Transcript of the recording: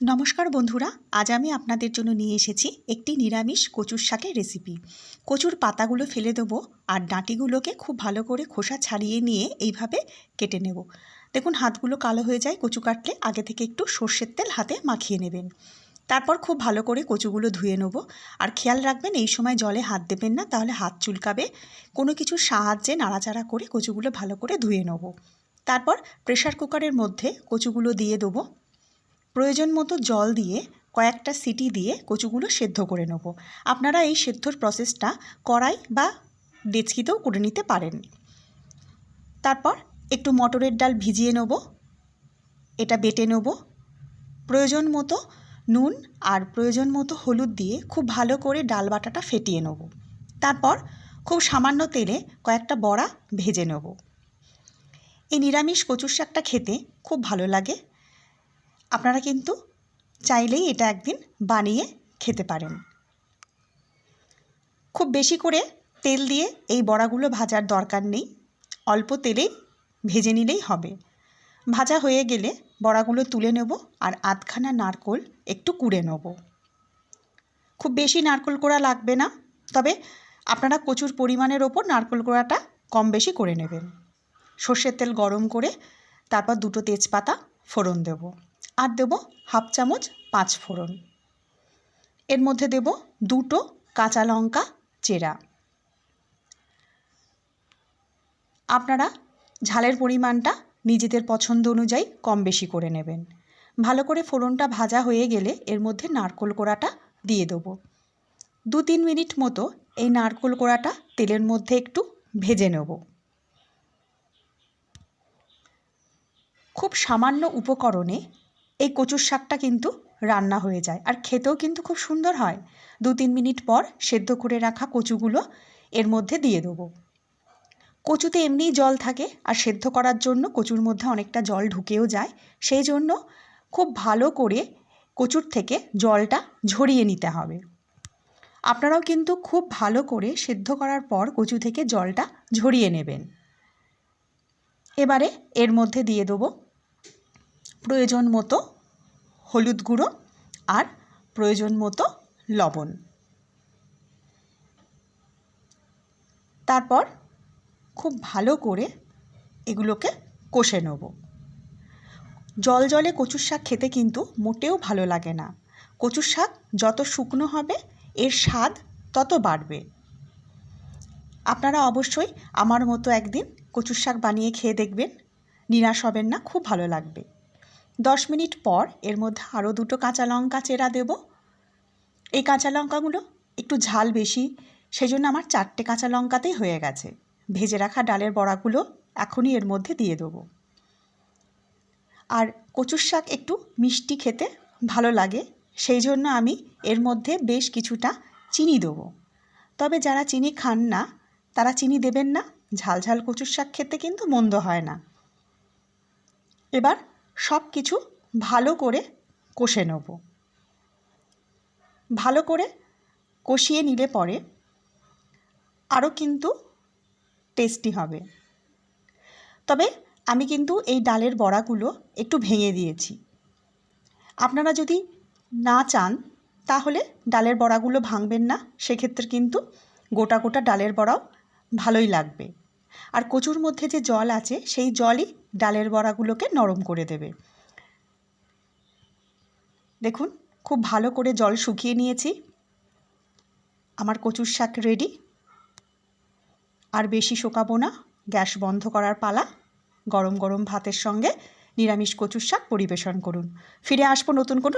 নমস্কার বন্ধুরা, আজ আমি আপনাদের জন্য নিয়ে এসেছি একটি নিরামিষ কচুর শাকের রেসিপি কচুর পাতাগুলো ফেলে দেবো আর ডাঁটিগুলোকে খুব ভালো করে খোসা ছাড়িয়ে নিয়ে এইভাবে কেটে নেব। দেখুন, হাতগুলো কালো হয়ে যায় কচু কাটলে, আগে থেকে একটু সর্ষের তেল হাতে মাখিয়ে নেবেন। তারপর খুব ভালো করে কচুগুলো ধুয়ে নেব। আর খেয়াল রাখবেন, এই সময় জলে হাত দেবেন না, তাহলে হাত চুলকাবে। কোনো কিছুর সাহায্যে নাড়াচাড়া করে কচুগুলো ভালো করে ধুয়ে নেব। তারপর প্রেশার কুকারের মধ্যে কচুগুলো দিয়ে দেবো। প্রয়োজন মতো জল দিয়ে কয়েকটা সিটি দিয়ে কচুগুলো সেদ্ধ করে নেব। আপনারা এই সেদ্ধর প্রসেসটা কড়াই বা ডেচকিতেও করে নিতে পারেন। তারপর একটু মটরের ডাল ভিজিয়ে নেব। এটা বেটে নেব। প্রয়োজন মতো নুন আর প্রয়োজন মতো হলুদ দিয়ে খুব ভালো করে ডাল বাটাটা ফেটিয়ে নেব। তারপর খুব সামান্য তেলে কয়েকটা বড়া ভেজে নেব। এই নিরামিষ কচুর শাকটা খেতে খুব ভালো লাগে। আপনারা কিন্তু চাইলেই এটা একদিন বানিয়ে খেতে পারেন। খুব বেশি করে তেল দিয়ে এই বড়াগুলো ভাজার দরকার নেই। অল্প তেলেই ভেজে নিলেই হবে। ভাজা হয়ে গেলে বড়াগুলো তুলে নেব আর আধখানা নারকোল একটু কুড়ে নেব। খুব বেশি নারকোল কোড়া লাগবে না, তবে আপনারা প্রচুর পরিমাণের ওপর নারকোল কোড়াটা কম বেশি করে নেবেন। সর্ষের তেল গরম করে তারপর দুটো তেজপাতা ফোড়ন দেবো। আর দেব হাফ চামচ পাঁচ ফোড়ন। এর মধ্যে দেব দুটো কাঁচা লঙ্কা চেরা। আপনারা ঝালের পরিমাণটা নিজেদের পছন্দ অনুযায়ী কম বেশি করে নেবেন। ভালো করে ফোড়নটা ভাজা হয়ে গেলে এর মধ্যে নারকোল কোড়াটা দিয়ে দেবো। দু তিন মিনিট মতো এই নারকোল কোড়াটা তেলের মধ্যে একটু ভেজে নেব। খুব সামান্য উপকরণে এই কচুর শাকটা কিন্তু রান্না হয়ে যায়। আর খেতেও কিন্তু খুব সুন্দর হয়। দু তিন মিনিট পর সেদ্ধ করে রাখা কচুগুলো এর মধ্যে দিয়ে দেবো। কচুতে এমনিই জল থাকে আর সেদ্ধ করার জন্য কচুর মধ্যে অনেকটা জল ঢুকেও যায়। সেই জন্য খুব ভালো করে কচুর থেকে জলটা ঝরিয়ে নিতে হবে। আপনারাও কিন্তু খুব ভালো করে সেদ্ধ করার পর কচু থেকে জলটা ঝরিয়ে নেবেন। এবারে এর মধ্যে দিয়ে দেবো প্রয়োজন মতো হলুদ গুঁড়ো আর প্রয়োজন মতো লবণ। তারপর খুব ভালো করে এগুলোকে কষে নেব। জল জলে কচুর শাক খেতে কিন্তু মোটেও ভালো লাগে না। কচুর শাক যত শুকনো হবে, এর স্বাদ তত বাড়বে। আপনারা অবশ্যই আমার মতো একদিন কচুর শাক বানিয়ে খেয়ে দেখবেন। নিরাশ হবেন না, খুব ভালো লাগবে। দশ মিনিট পর এর মধ্যে আরও দুটো কাঁচা লঙ্কা চেরা দেব। এই কাঁচা লঙ্কাগুলো একটু ঝাল বেশি সেই জন্য আমার চারটে কাঁচা লঙ্কাতেই হয়ে গেছে। ভেজে রাখা ডালের বড়াগুলো এখনই এর মধ্যে দিয়ে দেবো। আর কচুর শাক একটু মিষ্টি খেতে ভালো লাগে সেই জন্য আমি এর মধ্যে বেশ কিছুটা চিনি দেবো। তবে যারা চিনি খান না, তারা চিনি দেবেন না। ঝাল ঝাল কচুর শাক খেতে কিন্তু মন্দ হয় না। এবার সব কিছু ভালো করে কষে নেব। ভালো করে কষিয়ে নিলে পরে আরও কিন্তু টেস্টি হবে। তবে আমি কিন্তু এই ডালের বড়াগুলো একটু ভেঙে দিয়েছি। আপনারা যদি না চান, তাহলে ডালের বড়াগুলো ভাঙবেন না। সেক্ষেত্রে কিন্তু গোটা গোটা ডালের বড়াও ভালোই লাগবে। আর কচুর মধ্যে যে জল আছে, সেই জলই ডালের বড়াগুলোকে নরম করে দেবে। দেখুন, খুব ভালো করে জল শুকিয়ে নিয়েছি। আমার কচুর শাক রেডি আর বেশি শোকাবো না, গ্যাস বন্ধ করার পালা। গরম গরম ভাতের সঙ্গে নিরামিষ কচুর শাক পরিবেশন করুন। ফিরে আসব নতুন কোনো